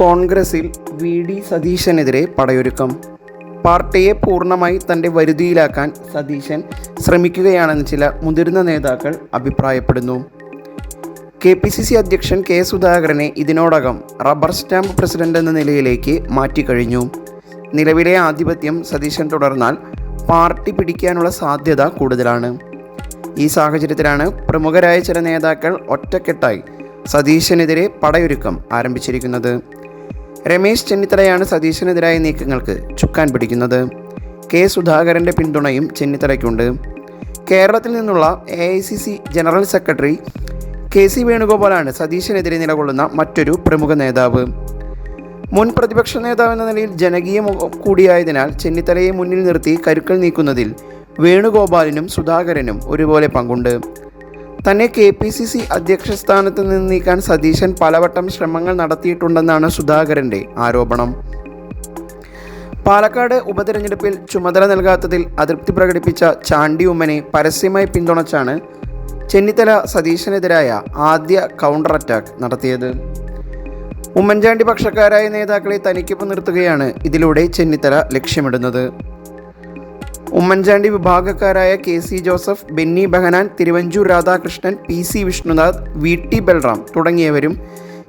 കോൺഗ്രസിൽ V. D. സതീശനെതിരെ പടയൊരുക്കം. പാർട്ടിയെ പൂർണമായി തന്റെ വരുതിയിലാക്കാൻ സതീശൻ ശ്രമിക്കുകയാണെന്ന് ചില മുതിർന്ന നേതാക്കൾ അഭിപ്രായപ്പെടുന്നു. കെ. പി. സി. സി അധ്യക്ഷൻ കെ. സുധാകരനെ ഇതിനോടകം റബ്ബർ സ്റ്റാമ്പ് പ്രസിഡന്റ് എന്ന നിലയിലേക്ക് മാറ്റിക്കഴിഞ്ഞു. നിലവിലെ ആധിപത്യം സതീശൻ തുടർന്നാൽ പാർട്ടി പിടിക്കാനുള്ള സാധ്യത കൂടുതലാണ്. ഈ സാഹചര്യത്തിലാണ് പ്രമുഖരായ ചില നേതാക്കൾ ഒറ്റക്കെട്ടായി സതീശനെതിരെ പടയൊരുക്കം ആരംഭിച്ചിരിക്കുന്നത്. രമേശ് ചെന്നിത്തലയാണ് സതീശനെതിരായ നീക്കങ്ങൾക്ക് ചുക്കാൻ പിടിക്കുന്നത്. കെ സുധാകരന്റെ പിന്തുണയും ചെന്നിത്തലയ്ക്കുണ്ട്. കേരളത്തിൽ നിന്നുള്ള A general secretary K C വേണുഗോപാലാണ് സതീശനെതിരെ നിലകൊള്ളുന്ന മറ്റൊരു പ്രമുഖ നേതാവ്. മുൻ പ്രതിപക്ഷ നേതാവ് എന്ന നിലയിൽ ജനകീയ കൂടിയായതിനാൽ ചെന്നിത്തലയെ മുന്നിൽ നിർത്തി കരുക്കൾ നീക്കുന്നതിൽ വേണുഗോപാലിനും സുധാകരനും ഒരുപോലെ പങ്കുണ്ട്. തന്നെ കെ പി സി സി അധ്യക്ഷ സ്ഥാനത്ത് നിന്ന് നീക്കാൻ സതീശൻ പലവട്ടം ശ്രമങ്ങൾ നടത്തിയിട്ടുണ്ടെന്നാണ് സുധാകരന്റെ ആരോപണം. പാലക്കാട് ഉപതെരഞ്ഞെടുപ്പിൽ ചുമതല നൽകാത്തതിൽ അതൃപ്തി പ്രകടിപ്പിച്ച ചാണ്ടി ഉമ്മനെ പരസ്യമായി പിന്തുണച്ചാണ് ചെന്നിത്തല സതീശനെതിരായ ആദ്യ കൗണ്ടർ അറ്റാക്ക് നടത്തിയത്. ഉമ്മൻചാണ്ടി പക്ഷക്കാരായ നേതാക്കളെ തനിക്കൊപ്പം നിർത്തുകയാണ് ഇതിലൂടെ ചെന്നിത്തല ലക്ഷ്യമിടുന്നത്. Oommen Chandy വിഭാഗക്കാരായ K C Joseph Benny Behanan Thiruvanchoor Radhakrishnan P C Vishnunath V T Balram തുടങ്ങിയവരും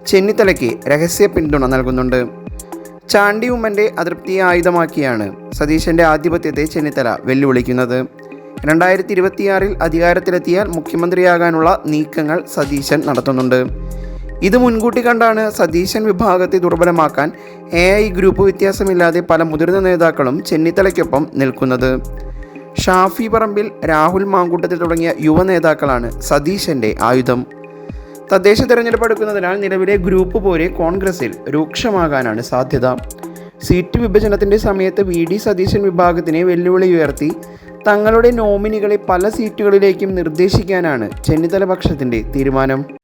ചെന്നിത്തലയ്ക്ക് രഹസ്യ പിന്തുണ നൽകുന്നുണ്ട്. ചാണ്ടി ഉമ്മന്റെ അതൃപ്തിയെ ആയുധമാക്കിയാണ് സതീശന്റെ ആധിപത്യത്തെ ചെന്നിത്തല വെല്ലുവിളിക്കുന്നത്. രണ്ടായിരത്തി ഇരുപത്തിയാറിൽ അധികാരത്തിലെത്തിയാൽ മുഖ്യമന്ത്രിയാകാനുള്ള നീക്കങ്ങൾ സതീശൻ നടത്തുന്നുണ്ട്. ഇത് മുൻകൂട്ടി കണ്ടാണ് സതീശൻ വിഭാഗത്തെ ദുർബലമാക്കാൻ എ ഐ ഗ്രൂപ്പ് വ്യത്യാസമില്ലാതെ പല മുതിർന്ന നേതാക്കളും ചെന്നിത്തലയ്ക്കൊപ്പം നിൽക്കുന്നത്. ഷാഫി പറമ്പിൽ രാഹുൽ മാങ്കൂട്ടത്തിൽ തുടങ്ങിയ യുവ നേതാക്കളാണ് സതീശന്റെ ആയുധം. തദ്ദേശ തെരഞ്ഞെടുപ്പ് എടുക്കുന്നതിനാൽ നിലവിലെ ഗ്രൂപ്പ് പോലെ കോൺഗ്രസിൽ രൂക്ഷമാകാനാണ് സാധ്യത. സീറ്റ് വിഭജനത്തിന്റെ സമയത്ത് വി ഡി സതീശൻ വിഭാഗത്തിനെ വെല്ലുവിളി ഉയർത്തി തങ്ങളുടെ നോമിനികളെ പല സീറ്റുകളിലേക്കും നിർദ്ദേശിക്കാനാണ് ചെന്നിത്തല പക്ഷത്തിന്റെ തീരുമാനം.